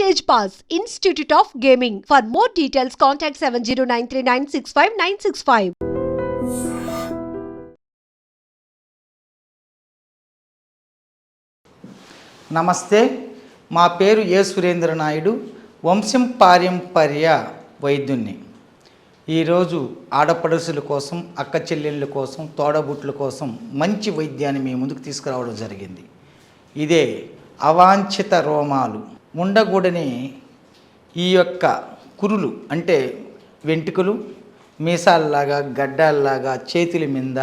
Stage pass institute of gaming for more details contact seven zero nine three nine six five nine six five namaste మా పేరు ఏ సురేంద్ర నాయుడు వంశం పారంపర్య వైద్యుణ్ణి. ఈరోజు ఆడపడుసుల కోసం అక్క చెల్లెళ్ళ కోసం తోడబుట్ల కోసం మంచి వైద్యాన్ని మీ ముందుకు తీసుకురావడం జరిగింది. ఇదే అవాంఛిత రోమాలు. ఉండకూడని ఈ యొక్క కురులు అంటే వెంట్రుకలు మీసాలలాగా గడ్డాలలాగా చేతుల మీద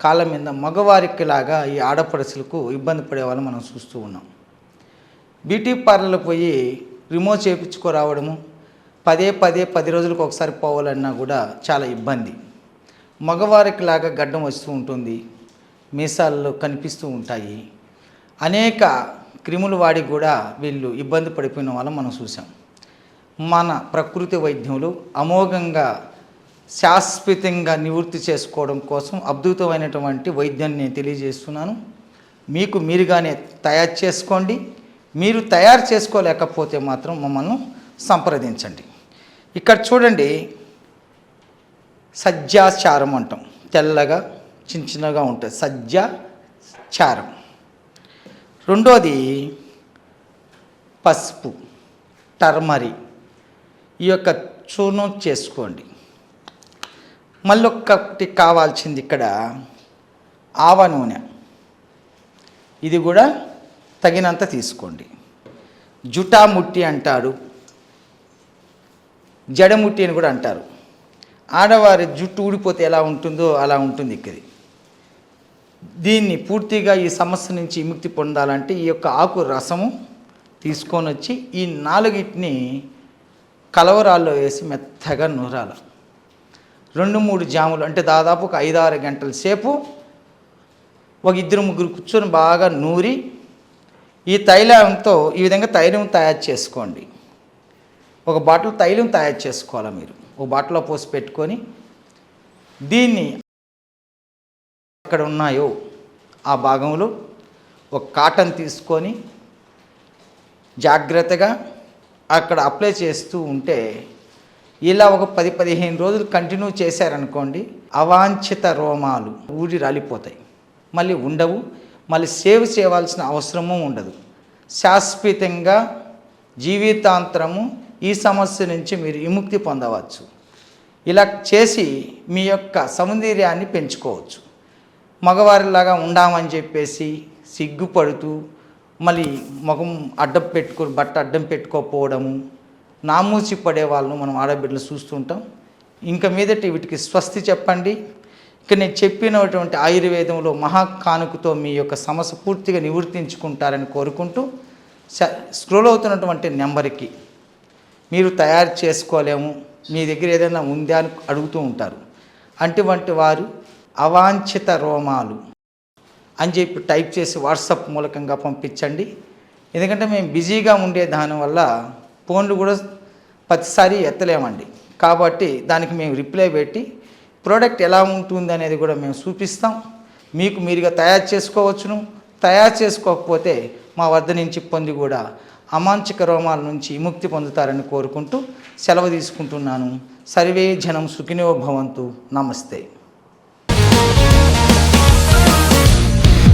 కాళ్ళ మీద మగవారికిలాగా ఈ ఆడపడుసులకు ఇబ్బంది పడే వాళ్ళు మనం చూస్తూ ఉన్నాం. బ్యూటీ పార్లర్లో పోయి రిమూవ్ చేయించుకోరావడము పదే పదే పది రోజులకు ఒకసారి పోవాలన్నా కూడా చాలా ఇబ్బంది. మగవారికిలాగా గడ్డం వస్తూ ఉంటుంది మీసాల్లో కనిపిస్తూ ఉంటాయి. అనేక క్రిములు వాడి కూడా వీళ్ళు ఇబ్బంది పడిపోయిన వాళ్ళని మనం చూసాం మన ప్రకృతి వైద్యంలో అమోఘంగా శాశ్వతంగా నివృత్తి చేసుకోవడం కోసం అద్భుతమైనటువంటి వైద్యాన్ని నేను తెలియజేస్తున్నాను. మీకు మీరుగానే తయారు చేసుకోండి. మీరు తయారు చేసుకోలేకపోతే మాత్రం మమ్మల్ని సంప్రదించండి. ఇక్కడ చూడండి సజ్జాచారం అంటాం. తెల్లగా చిన్న చిన్నగా ఉంటుంది. సజ్జాచారం. రెండోది పసుపు టర్మరీ. ఈ యొక్క చూర్ణం చేసుకోండి. మళ్ళీ ఒక్కటి కావాల్సింది ఇక్కడ ఆవ నూనె. ఇది కూడా తగినంత తీసుకోండి. జుటాముట్టి అంటారు. జడముట్టి అని కూడా అంటారు. ఆడవారి జుట్టు ఊడిపోతే ఎలా ఉంటుందో అలా ఉంటుంది ఇక్కడి దీన్ని పూర్తిగా ఈ సమస్య నుంచి విముక్తి పొందాలంటే ఈ యొక్క ఆకు రసము తీసుకొని వచ్చి ఈ నాలుగిటిని కలవరాల్లో వేసి మెత్తగా నూరాల. రెండు మూడు జాములు అంటే దాదాపు ఒక ఐదు ఆరు గంటల సేపు ఒక ఇద్దరు ముగ్గురు కూర్చొని బాగా నూరి ఈ తైలంతో ఈ విధంగా తైలం తయారు చేసుకోండి. ఒక బాటిల్ తైలం తయారు చేసుకోవాలి మీరు? ఒక బాటిల్లో పోసి పెట్టుకొని దీన్ని ఎక్కడ ఉన్నాయో ఆ భాగంలో ఒక కాటన్ తీసుకొని జాగ్రత్తగా అక్కడ అప్లై చేస్తూ ఉంటే ఇలా ఒక పది పదిహేను రోజులు కంటిన్యూ చేశారనుకోండి అవాంఛిత రోమాలు ఊడి రాలిపోతాయి. మళ్ళీ ఉండవు. మళ్ళీ సేవ్ చేయవలసిన అవసరము ఉండదు. శాశ్వతంగా జీవితాంతరము ఈ సమస్య నుంచి మీరు విముక్తి పొందవచ్చు. ఇలా చేసి మీ యొక్క సౌందర్యాన్ని పెంచుకోవచ్చు. మగవారిలాగా ఉండామని చెప్పేసి సిగ్గుపడుతూ మళ్ళీ ముఖం అడ్డం పెట్టుకొని బట్ట అడ్డం పెట్టుకోకపోవడము నామూసి పడే వాళ్ళను మనం ఆడబిడ్డలు చూస్తుంటాం. ఇంకా మీదట వీటికి స్వస్తి చెప్పండి. ఇక నేను చెప్పినటువంటి ఆయుర్వేదంలో మహాకానుకతో మీ యొక్క సమస్య పూర్తిగా నివర్తించుకుంటారని కోరుకుంటూ స్క్రోల్ అవుతున్నటువంటి నెంబర్కి మీరు తయారు చేసుకోలేము మీ దగ్గర ఏదైనా ఉందా అని అడుగుతూ ఉంటారు. అటువంటి వారు అవాంఛిత రోమాలు అని చెప్పి టైప్ చేసి వాట్సాప్ మూలకంగా పంపించండి. ఎందుకంటే మేము బిజీగా ఉండే దానివల్ల ఫోన్లు కూడా ప్రతిసారి ఎత్తలేమండి. కాబట్టి దానికి మేము రిప్లై పెట్టి ప్రోడక్ట్ ఎలా ఉంటుంది అనేది కూడా మేము చూపిస్తాం. మీకు మీరుగా తయారు చేసుకోవచ్చును. తయారు చేసుకోకపోతే మా వద్ద నుంచి పొంది కూడా అమాంచిక రోమాల నుంచి విముక్తి పొందుతారని కోరుకుంటూ సెలవు తీసుకుంటున్నాను. సర్వే జనం సుఖినో భవంతు. నమస్తే.